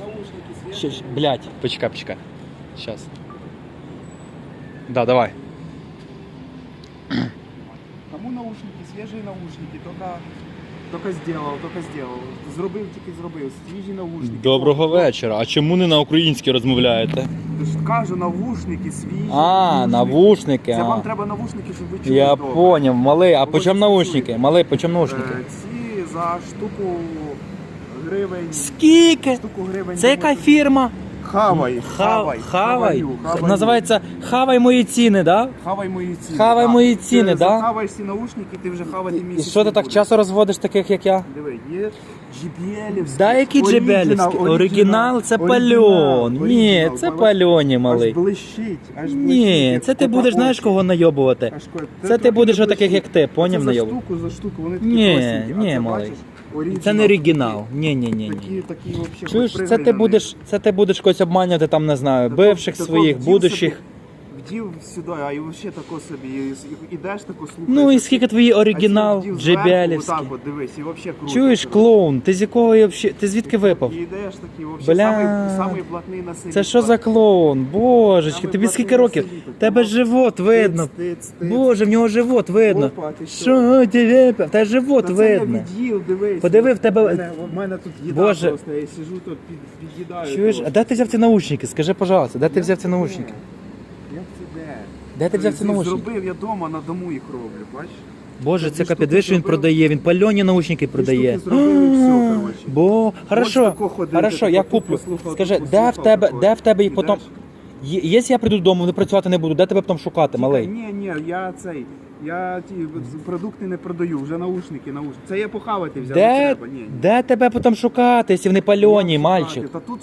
Наушники. Щ- щ- Блядь, почекай, почекай. Сейчас. Да, давай. Кому наушники? Свежие наушники. Только, только сделал, только сделал. Зробив, тільки зробив. Свіжі наушники. Доброго вечора. А чому не на українській розмовляєте? Ти ж кажу, наушники свіжі. А, навушники. Це вам А. треба наушники, щоб ви чули Я добре. поняв, малий, а по чому наушники? Малий, по чому наушники? Е, Ці за штуку гривень. Скільки? Штуку гривень. Це яка фірма? Хавай, Хавай. хавай, хаваю. Називається Хавай мої ціни, да? Хавай мої ціни. Хавай так. мої ціни, Ти да? захаваєш ці наушники, ти вже хавати І місяць що ти не так будеш. часто розводиш таких, як я? Диви, є JBL-івські. Да, які джебелівські? Оригінал це пальон. Ні, це пальоні, Аж малий. блищить, аж блищить. Ні, як це ти будеш знаєш кого найобувати. Аж ко- Це ти трохи будеш не отаких, як ти, поняв, Це за найобувати? штуку, за штуку, вони такі Ні, простенькі. А ні, це малий. бачиш, Це не оригінал. Ні, ні, ні, ні. Чуєш, це ти будеш, це ти будеш когось обманювати там, не знаю, бивших своїх, будущих. Вдів сюди, а і вообще тако собі, і- і- ідеш тако слухаєш. Ну і скільки ці оригінал, джебелівський. Отак от дивись, і вообще круто. Чуєш, клоун, ти з якого я вообще- ти звідки випав? І йдеш такий, вообще, Бля. самий, самий платний на селі. Це що за клоун? Божечки, тобі скільки років? Тебе живот видно. Боже, в нього живот видно. Опа, ти що? Що тебе? Та живот видно. я від'їв, дивись. Подиви, в тебе- мене, в мене тут їда Боже. просто, я сижу тут, під, під'їдаю. Чуєш, просто. а де ти взяв ці наушники? Скажи, пожалуйста, де ти взяв ці наушники? Як це де? Де ти взяв ці наушники? Зробив я вдома, на дому їх роблю, бачиш? Боже, це капець, що він продає, він пальоні наушники продає. штуки зробив і все, коротше. Бо, хорошо, тако ходити, хорошо, я куплю. послухав, Скажи, де в тебе, де в тебе їх потім... Є- Якщо я прийду додому, не працювати не буду, де тебе потім шукати, малий? Ні, ні, я цей, я ті продукти не продаю, вже наушники, наушники. Це я похавати взяв, не Де, треба, ні. ні. де тебе потім шукати, якщо вони пальоні, мальчик? Та тут